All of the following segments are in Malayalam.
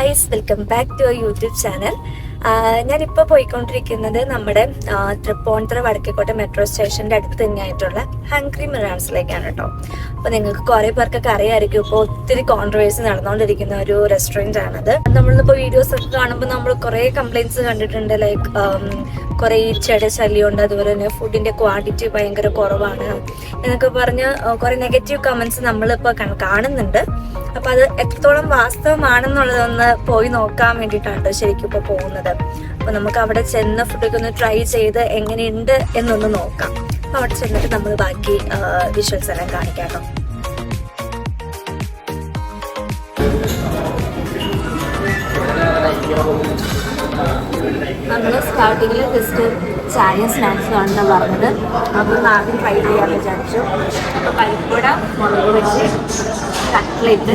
Guys welcome back to our YouTube channel ഞാനിപ്പോൾ പോയിക്കൊണ്ടിരിക്കുന്നത് നമ്മുടെ തൃപ്പൂണിത്തുറ വടക്കേക്കോട്ട മെട്രോ സ്റ്റേഷന്റെ അടുത്ത് തന്നെയായിട്ടുള്ള ഹംഗ്രി മിറാൻസിലേക്കാണ് കേട്ടോ അപ്പോൾ നിങ്ങൾക്ക് കുറേ പേർക്കൊക്കെ അറിയാമായിരിക്കും ഇപ്പോൾ ഒത്തിരി കോൺട്രവേഴ്സി നടന്നുകൊണ്ടിരിക്കുന്ന ഒരു റെസ്റ്റോറന്റ് ആണത്. നമ്മളിപ്പോൾ വീഡിയോസ് ഒക്കെ കാണുമ്പോൾ നമ്മൾ കുറേ കംപ്ലയിൻസ് കണ്ടിട്ടുണ്ട് ലൈക്ക് കുറേ ഈച്ചയുടെ ശല്യമുണ്ട് അതുപോലെ തന്നെ ഫുഡിന്റെ ക്വാണ്ടിറ്റി ഭയങ്കര കുറവാണ് എന്നൊക്കെ പറഞ്ഞ് കുറേ നെഗറ്റീവ് കമൻസ് നമ്മളിപ്പോൾ കാണുന്നുണ്ട്. അപ്പൊ അത് എത്രത്തോളം വാസ്തവമാണെന്നുള്ളതൊന്ന് പോയി നോക്കാൻ വേണ്ടിയിട്ടാണ് ട്ടോ ശരിക്കും ഇപ്പൊ പോകുന്നത്. അപ്പൊ നമുക്ക് അവിടെ ചെന്ന ഫുഡൊക്കെ ഒന്ന് ട്രൈ ചെയ്ത് എങ്ങനെയുണ്ട് എന്നൊന്ന് നോക്കാം. അപ്പൊ അവിടെ ചെന്നിട്ട് നമ്മൾ ബാക്കി വിഷ്വൽസ് എല്ലാം കാണിക്കാം. നമ്മൾ സ്റ്റാർട്ടിങ്ങിൽ ജസ്റ്റ് ചായ സ്നാക്സ് ആണെന്ന് പറഞ്ഞത്. അപ്പോൾ ആദ്യം ട്രൈ ചെയ്യാമെന്ന് വിചാരിച്ചു. അപ്പോൾ പരിപ്പുട മുളക് വെച്ച് കട്ട്ലേറ്റ്.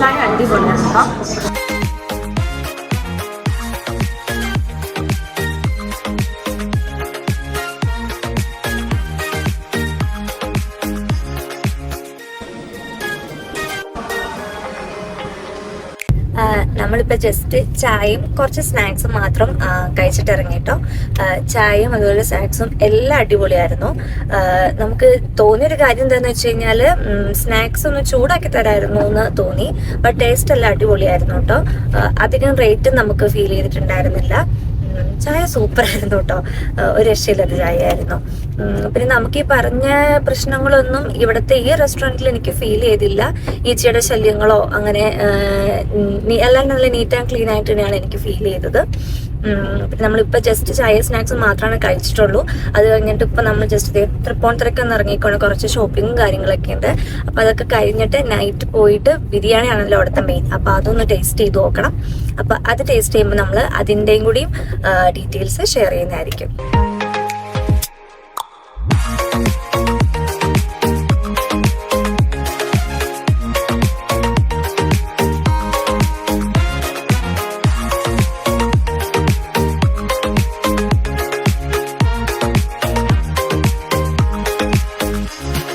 ചായ അടിപൊളിയാണ് കേട്ടോ. ആഹ് നമ്മളിപ്പോ ജസ്റ്റ് ചായയും കുറച്ച് സ്നാക്സും മാത്രം കഴിച്ചിട്ട് ഇറങ്ങിട്ടോ ആഹ് ചായയും അതുപോലെ സ്നാക്സും എല്ലാം അടിപൊളിയായിരുന്നു. നമുക്ക് തോന്നിയൊരു കാര്യം എന്താണെന്ന് വെച്ച് കഴിഞ്ഞാൽ സ്നാക്സ് ഒന്ന് ചൂടാക്കി തരായിരുന്നു എന്ന് തോന്നി ബട്ട് ടേസ്റ്റ് എല്ലാം അടിപൊളിയായിരുന്നു കേട്ടോ അധികം റേറ്റ് നമുക്ക് ഫീൽ ചെയ്തിട്ടുണ്ടായിരുന്നില്ല. ചായ സൂപ്പർ ആയിരുന്നു കേട്ടോ ഒരു രക്ഷയില്ലാത്ത ചായ ആയിരുന്നു പിന്നെ നമുക്ക് ഈ പറഞ്ഞ പ്രശ്നങ്ങളൊന്നും ഇവിടുത്തെ ഈ റെസ്റ്റോറന്റിൽ എനിക്ക് ഫീൽ ചെയ്തില്ല. ഈച്ചയുടെ ശല്യങ്ങളോ അങ്ങനെ എല്ലാം നല്ല നീറ്റ് ആൻഡ് ക്ലീൻ ആയിട്ട് തന്നെയാണ് എനിക്ക് ഫീൽ ചെയ്തത്. നമ്മളിപ്പോൾ ജസ്റ്റ് ചായ സ്നാക്സ് മാത്രമാണ് കഴിച്ചിട്ടുള്ളൂ. അത് കഴിഞ്ഞിട്ട് ഇപ്പം നമ്മൾ ജസ്റ്റ് തൃപ്പൂണിത്തുറയ്ക്ക് ഒന്ന് ഇറങ്ങിക്കൊണ്ട് കുറച്ച് ഷോപ്പിങ്ങും കാര്യങ്ങളൊക്കെ ഉണ്ട്. അപ്പം അതൊക്കെ കഴിഞ്ഞിട്ട് നൈറ്റ് പോയിട്ട് ബിരിയാണി ആണല്ലോ അവിടുത്തെ മെയിൻ അപ്പം അതൊന്ന് ടേസ്റ്റ് ചെയ്ത് നോക്കണം. അപ്പം അത് ടേസ്റ്റ് ചെയ്യുമ്പോൾ നമ്മൾ അതിന്റെയും കൂടിയും ഡീറ്റെയിൽസ് ഷെയർ ചെയ്യുന്നതായിരിക്കും.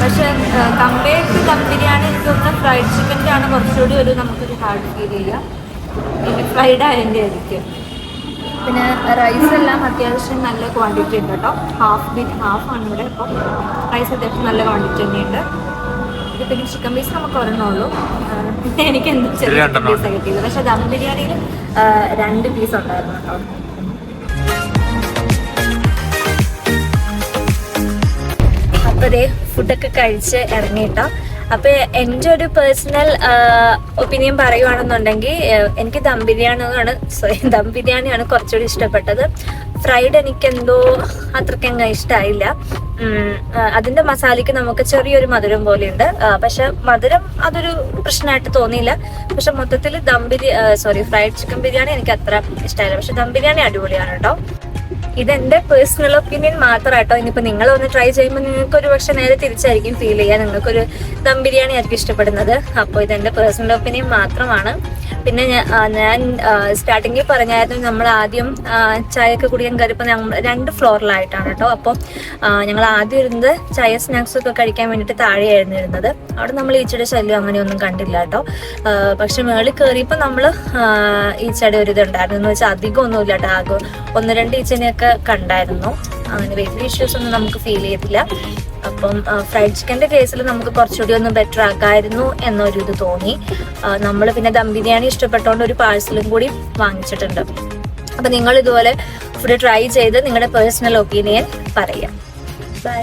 പക്ഷെ കമ്പയർ ടു ദം ബിരിയാണി എനിക്ക് തോന്നുന്നു ഫ്രൈഡ് ചിക്കന്റെ ആണ് കുറച്ചുകൂടി ഒരു നമുക്കൊരു ഹാർഡ് ഫീൽ ചെയ്യുക പിന്നെ ഫ്രൈഡ് ആയതിന്റെ ആയിരിക്കും പിന്നെ റൈസ് എല്ലാം അത്യാവശ്യം നല്ല ക്വാണ്ടിറ്റി ഉണ്ട് കേട്ടോ. ഹാഫ് ബി ഹാഫ് ആണ് ഇവിടെ അപ്പോൾ റൈസ് അത്യാവശ്യം നല്ല ക്വാണ്ടിറ്റി തന്നെയുണ്ട്. പിന്നെ ചിക്കൻ പീസ് നമുക്ക് ഒരെണ്ണമുള്ളൂ പിന്നെ എനിക്ക് എന്ത് ചെറിയ പീസ് കിട്ടിയത് പക്ഷെ ദം ബിരിയാണിയിൽ രണ്ട് പീസ് ഉണ്ടായിരുന്നു കേട്ടോ. അപ്പൊ ദേ ഫുഡൊക്കെ കഴിച്ച് ഇറങ്ങിയിട്ട അപ്പൊ എന്റെ ഒരു പേഴ്സണൽ ഒപ്പീനിയൻ പറയുവാണെന്നുണ്ടെങ്കിൽ എനിക്ക് ദം ബിരിയാണിയാണ് സോറി ദം ബിരിയാണിയാണ് കുറച്ചുകൂടി ഇഷ്ടപ്പെട്ടത്. ഫ്രൈഡ് എനിക്ക് എന്തോ അത്രയ്ക്കങ്ങ് ഇഷ്ടമായില്ല അതിന്റെ മസാലയ്ക്ക് നമുക്ക് ചെറിയൊരു മധുരം പോലെ ഉണ്ട് പക്ഷെ മധുരം അതൊരു പ്രശ്നമായിട്ട് തോന്നിയില്ല. പക്ഷെ മൊത്തത്തിൽ dum biryani sorry fried chicken biryani എനിക്ക് അത്ര ഇഷ്ടമായില്ല പക്ഷെ ദം ബിരിയാണി അടിപൊളിയാണ് കേട്ടോ. ഇതെന്റെ പേഴ്സണൽ ഒപ്പീനിയൻ മാത്രമാട്ടോ ഇനിയിപ്പോ നിങ്ങൾ ഒന്ന് ട്രൈ ചെയ്യുമ്പോൾ നിങ്ങൾക്ക് ഒരു പക്ഷെ നേരെ തിരിച്ചായിരിക്കും ഫീൽ ചെയ്യുക. നിങ്ങൾക്കൊരു ദം ബിരിയാണി ആയിരിക്കും ഇഷ്ടപ്പെടുന്നത്. അപ്പോൾ ഇതെന്റെ പേഴ്സണൽ ഒപ്പീനിയൻ മാത്രമാണ്. പിന്നെ ഞാൻ സ്റ്റാർട്ടിങ്ങിൽ പറഞ്ഞായിരുന്നു നമ്മൾ ആദ്യം ചായയൊക്കെ കുടിക്കാൻ കയറിയപ്പോൾ ഞങ്ങൾ രണ്ട് ഫ്ലോറിലായിട്ടാണ് കേട്ടോ. അപ്പോൾ ഞങ്ങൾ ആദ്യം ഇരുന്നത് ചായ സ്നാക്സ് ഒക്കെ കഴിക്കാൻ വേണ്ടിയിട്ട് താഴെയായിരുന്നു ഇരുന്നത്. അവിടെ നമ്മൾ ഈച്ചയുടെ ശല്യം അങ്ങനെയൊന്നും കണ്ടില്ല കേട്ടോ. പക്ഷെ മേളിൽ കയറിയപ്പോൾ നമ്മൾ ഈച്ചയുടെ ഒരു ഇതുണ്ടായിരുന്നു. എന്ന് വെച്ചാൽ അധികം ഒന്നുമില്ല കേട്ടോ. ആകെ ഒന്ന് രണ്ട് ഈച്ചനെയൊക്കെ കണ്ടായിരുന്നു. അങ്ങനെ വലിയ ഇഷ്യൂസ് ഒന്നും നമുക്ക് ഫീൽ ചെയ്തില്ല. അപ്പം ഫ്രൈഡ് ചിക്കന്റെ കേസിൽ നമുക്ക് കുറച്ചുകൂടി ഒന്ന് ബെറ്റർ ആക്കായിരുന്നു എന്നൊരു ഇത് തോന്നി നമ്മൾ പിന്നെ ദം ബിരിയാണി ഇഷ്ടപ്പെട്ടുകൊണ്ട് ഒരു പാഴ്സലും കൂടി വാങ്ങിച്ചിട്ടുണ്ട്. അപ്പം നിങ്ങൾ ഇതുപോലെ ഫുഡ് ട്രൈ ചെയ്ത് നിങ്ങളുടെ പേഴ്സണൽ ഒപ്പീനിയൻ പറയാം. ബൈ